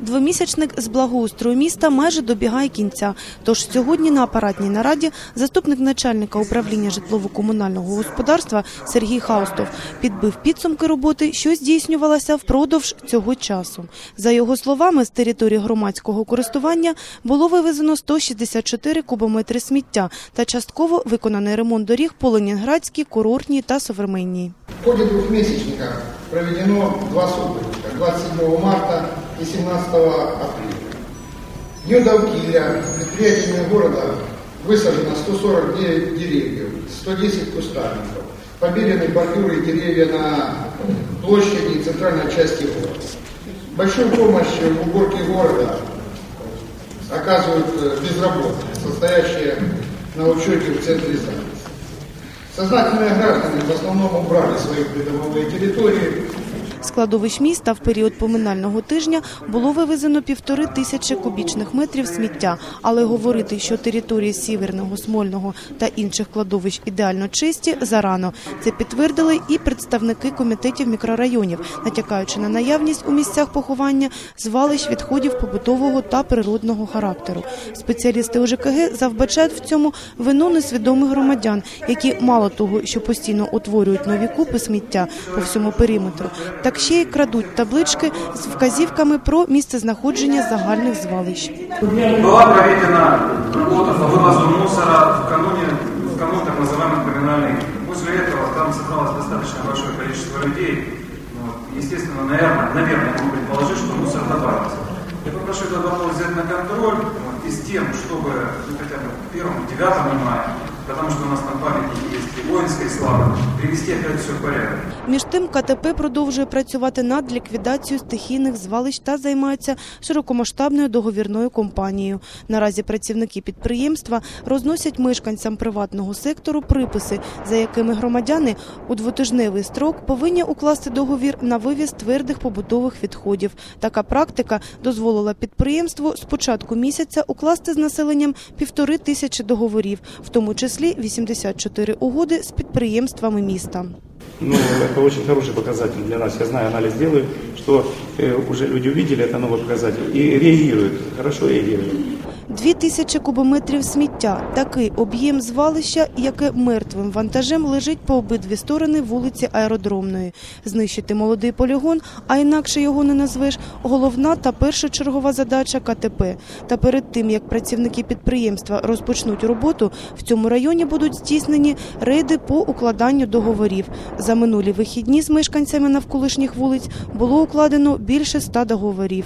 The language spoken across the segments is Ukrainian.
Двомісячник з благоустрою міста майже добігає кінця. Тож сьогодні на апаратній нараді заступник начальника управління житлово-комунального господарства Сергій Хаустов підбив підсумки роботи, що здійснювалася впродовж цього часу. За його словами, з території громадського користування було вивезено 164 кубометри сміття та частково виконаний ремонт доріг по Ленінградській, курортній та современній. В ходе двухмесячника проведено два субботника 27 марта и 17 апреля. Дню Давкиля предприятиями города высажено 149 деревьев, 110 кустарников, побелены бордюры и деревья на площади и центральной части города. Большую помощь в уборке города оказывают э, безработные, состоящие на учете в центре занятости. Сознательные граждане в основном убрали свои придомовые территории, Складовищ міста в період поминального тижня було вивезено півтори тисячі кубічних метрів сміття, але говорити, що території Сіверного, Смольного та інших кладовищ ідеально чисті, зарано. Це підтвердили і представники комітетів мікрорайонів, натякаючи на наявність у місцях поховання звалищ відходів побутового та природного характеру. Спеціалісти ОЖКГ завбачають в цьому вину несвідомих громадян, які мало того, що постійно утворюють нові купи сміття по всьому периметру, так ще й крадуть таблички з вказівками про місцезнаходження загальних звалищ. Была проведена работа по вывозу мусора в кануне, в канун так называемых поминальных. После этого там собралось достаточно большое количество людей. Вот. Естественно, наверное, наверное, могу предположить, что мусор добавился. Я попрошу этот вопрос взять на контроль вот, и с тем, чтобы ну, хотя бы к 1-9 мая, потому что у нас на есть и воинская слава, привести опять все в порядок. Між тим КТП продовжує працювати над ліквідацією стихійних звалищ та займається широкомасштабною договірною компанією. Наразі працівники підприємства розносять мешканцям приватного сектору приписи, за якими громадяни у двотижневий строк повинні укласти договір на вивіз твердих побутових відходів. Така практика дозволила підприємству з початку місяця укласти з населенням півтори тисячі договорів, в тому числі 84 угоди з підприємствами міста. Ну, это очень хороший показатель для нас. Я знаю, анализ делаю, что э, уже люди увидели это новый показатель и реагируют, хорошо реагируют. Дві тисячі кубометрів сміття – такий об'єм звалища, яке мертвим вантажем лежить по обидві сторони вулиці Аеродромної. Знищити молодий полігон, а інакше його не назвеш, головна та першочергова задача КТП. Та перед тим, як працівники підприємства розпочнуть роботу, в цьому районі будуть здійснені рейди по укладанню договорів. За минулі вихідні з мешканцями навколишніх вулиць було укладено більше ста договорів.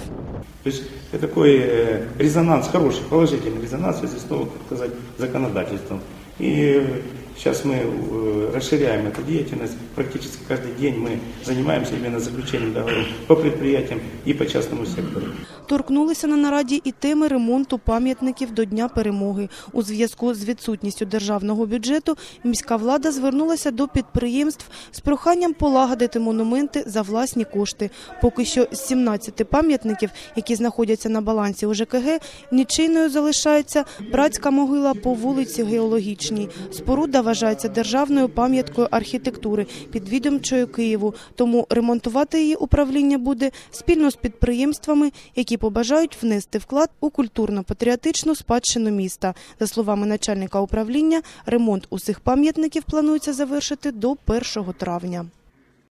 То есть это такой э, резонанс, хороший, положительный резонанс в связи с новым, так сказать, законодательством. И э, сейчас мы э, расширяем эту деятельность. Практически каждый день мы занимаемся именно заключением договоров по предприятиям и по частному сектору. Торкнулися на нараді і теми ремонту пам'ятників до Дня перемоги. У зв'язку з відсутністю державного бюджету міська влада звернулася до підприємств з проханням полагодити монументи за власні кошти. Поки що з 17 пам'ятників, які знаходяться на балансі ОЖКГ, нічийною залишається братська могила по вулиці Геологічній. Споруда вважається державною пам'яткою архітектури підвідомчою Києву, тому ремонтувати її управління буде спільно з підприємствами, які побажають внести вклад у культурно-патріотичну спадщину міста. За словами начальника управління, ремонт усіх пам'ятників планується завершити до 1 травня.